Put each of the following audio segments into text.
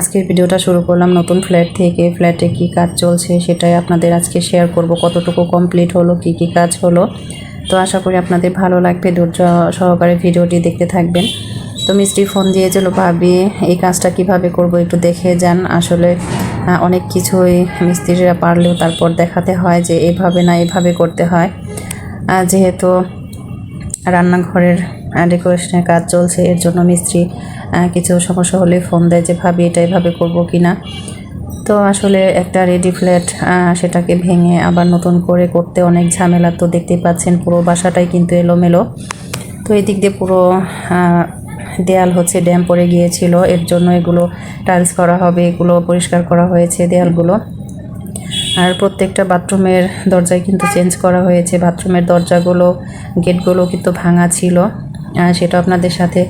আজকের ভিডিওটা শুরু করলাম নতুন ফ্ল্যাট থেকে। ফ্ল্যাটে কি কাজ চলছে সেটাই আপনাদের আজকে শেয়ার করব। কতটুকু কমপ্লিট হলো, কি কি কাজ হলো। তো আশা করি আপনাদের ভালো লাগবে। ধৈর্য সহকারে ভিডিওটি দেখতে থাকবেন। তো মিস্ত্রি ফোন দিয়ে দিয়েছিল ভাবি, এই কাজটা কীভাবে করব একটু দেখে যান। আসলে অনেক কিছুই মিস্ত্রিরা পারলেও তারপর দেখাতে হয় যে এভাবে না এভাবে করতে হয়। যেহেতু রান্নাঘরের ডেকোরেশনের কাজ চলছে। এর জন্য মিস্ত্রি কিছু সমস্যা হলে ফোন দেয় যে, ভাবি, এটা এভাবে করব কি না? তো আসলে একটা রেডি ফ্ল্যাট সেটাকে ভেঙে আবার নতুন করে করতে অনেক ঝামেলা তো দেখতেই পাচ্ছেন, পুরো বাসাটাই কিন্তু এলোমেলো। তো এই দিক দিয়ে পুরো দেয়াল হচ্ছে ড্যাম পড়ে গিয়েছিল। এর জন্য এগুলো টাইলস করা হবে, এগুলো পরিষ্কার করা হয়েছে দেয়ালগুলো। আর প্রত্যেকটা বাথরুমের দরজায় কিন্তু চেঞ্জ করা হয়েছে। বাথরুমের দরজাগুলো গেটগুলো কিন্তু ভাঙা ছিল। সেটা আপনাদের সাথে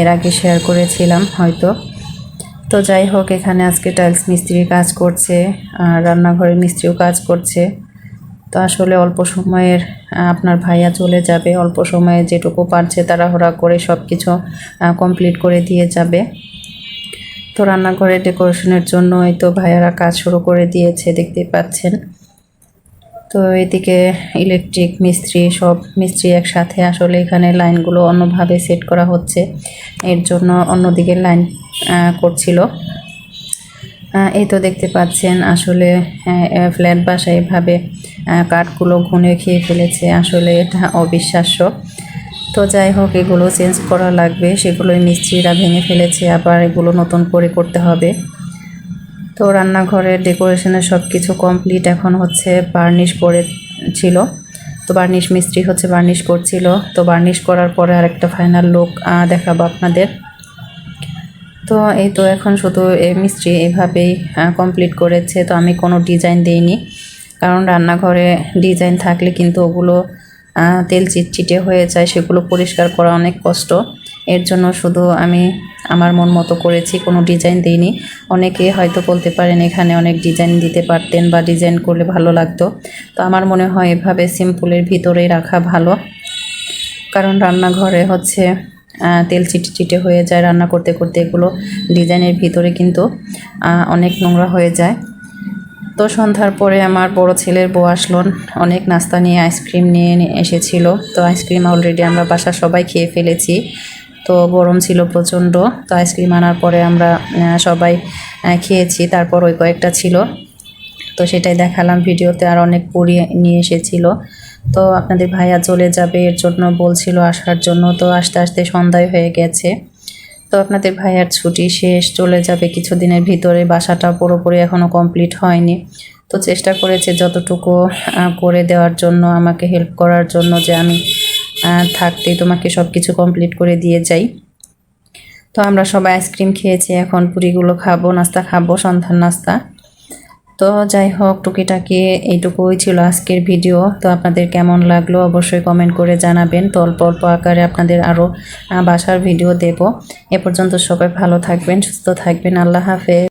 এর আগে শেয়ার করেছিলাম হয়তো। তো যাই হোক, এখানে আজকে টাইলস মিস্ত্রি কাজ করছে আর রান্নাঘরের মিস্ত্রিও কাজ করছে। তো আসলে অল্প সময়ের আপনার ভাইয়া চলে যাবে, অল্প সময়ে যেটুকু পারছে তাড়াহুড়া করে সব কিছু কমপ্লিট করে দিয়ে যাবে। তো রান্নাঘরে ডেকোরেশনের জন্য এই তো ভাইয়ারা কাজ শুরু করে দিয়েছে দেখতে পাচ্ছেন। তো এদিকে ইলেকট্রিক মিস্ত্রি, সব মিস্ত্রি একসাথে আসলে এখানে লাইনগুলো অন্যভাবে সেট করা হচ্ছে। এর জন্য অন্যদিকে লাইন করছিল। এই তো দেখতে পাচ্ছেন আসলে ফ্ল্যাট বাসায় এভাবে কাঠগুলো ঘুনে খেয়ে ফেলেছে। আসলে এটা অবিশ্বাস্য। তো যাই হোক, এগুলো চেঞ্জ করা লাগবে। সেগুলোই মিস্ত্রিরা ভেঙে ফেলেছে। আবার এগুলো নতুন করে করতে হবে। তো রান্নাঘরের ডেকোরেশনের সব কিছু কমপ্লিট এখন হচ্ছে বার্নিশ করে ছিল। তো বার্নিশ মিস্ত্রি হচ্ছে বার্নিশ করছিল। তো বার্নিশ করার পরে আরেকটা ফাইনাল লুক দেখাবো আপনাদের। তো এই তো এখন শুধু এই মিস্ত্রি এভাবেই কমপ্লিট করেছে। তো আমি কোনো ডিজাইন দিইনি। কারণ রান্নাঘরে ডিজাইন থাকলে কিন্তু ওগুলো তেল চিটচিটে হয়ে যায়। সেগুলো পরিষ্কার করা অনেক কষ্ট। এর জন্য শুধু আমি আমার মন মতো করেছি, কোনো ডিজাইন দিইনি। অনেকে হয়তো বলতে পারেন এখানে অনেক ডিজাইন দিতে পারতেন বা ডিজাইন করলে ভালো লাগতো। তো আমার মনে হয় এভাবে সিম্পলের ভিতরেই রাখা ভালো। কারণ রান্নাঘরে হচ্ছে তেল চিটে চিটে হয়ে যায় রান্না করতে করতে এগুলো ডিজাইনের ভিতরে কিন্তু অনেক নোংরা হয়ে যায়। তো সন্ধ্যার পরে আমার বড় ছেলের বউ আসলো, অনেক নাস্তা নিয়ে আইসক্রিম নিয়ে এসেছিল। তো আইসক্রিম অলরেডি আমরা বাসা সবাই খেয়ে ফেলেছি। তো গরম ছিল প্রচণ্ড, তো আইসক্রিম আনার পরে আমরা সবাই খেয়েছি, তারপর ওই কয়েকটা ছিল। তো সেটাই দেখালাম ভিডিওতে, আর অনেক পুরি নিয়ে এসেছিল। তো আপনাদের ভাইয়া চলে যাবে, এর জন্য বলছিল আসার জন্য, তো আস্তে আস্তে সন্ধ্যায় হয়ে গেছে। তো আপনাদের ভাইয়ার ছুটি শেষ, চলে যাবে কিছুদিনের ভিতরে, বাসাটা পুরোপুরি এখনও কমপ্লিট হয়নি। তো চেষ্টা করেছে যতটুকু করে দেওয়ার জন্য, আমাকে হেল্প করার জন্য যে আমি আহ, থাকতেই তোমাকে সব কিছু কমপ্লিট করে দিয়ে যাই। তো আমরা সবাই আইসক্রিম খেয়েছি এখন পুরিগুলো খাব নাস্তা খাব সন্ধ্যার নাস্তা। তো যাই হোক টুকিটাকি এইটুকুই ছিল আজকের ভিডিও তো আপনাদের কেমন লাগল অবশ্যই কমেন্ট করে জানাবেন। তো অল্প অল্প আকারে আপনাদের আরও বাসার ভিডিও দেব। এ পর্যন্ত সবাই ভালো থাকবেন সুস্থ থাকবেন। আল্লাহ হাফেজ।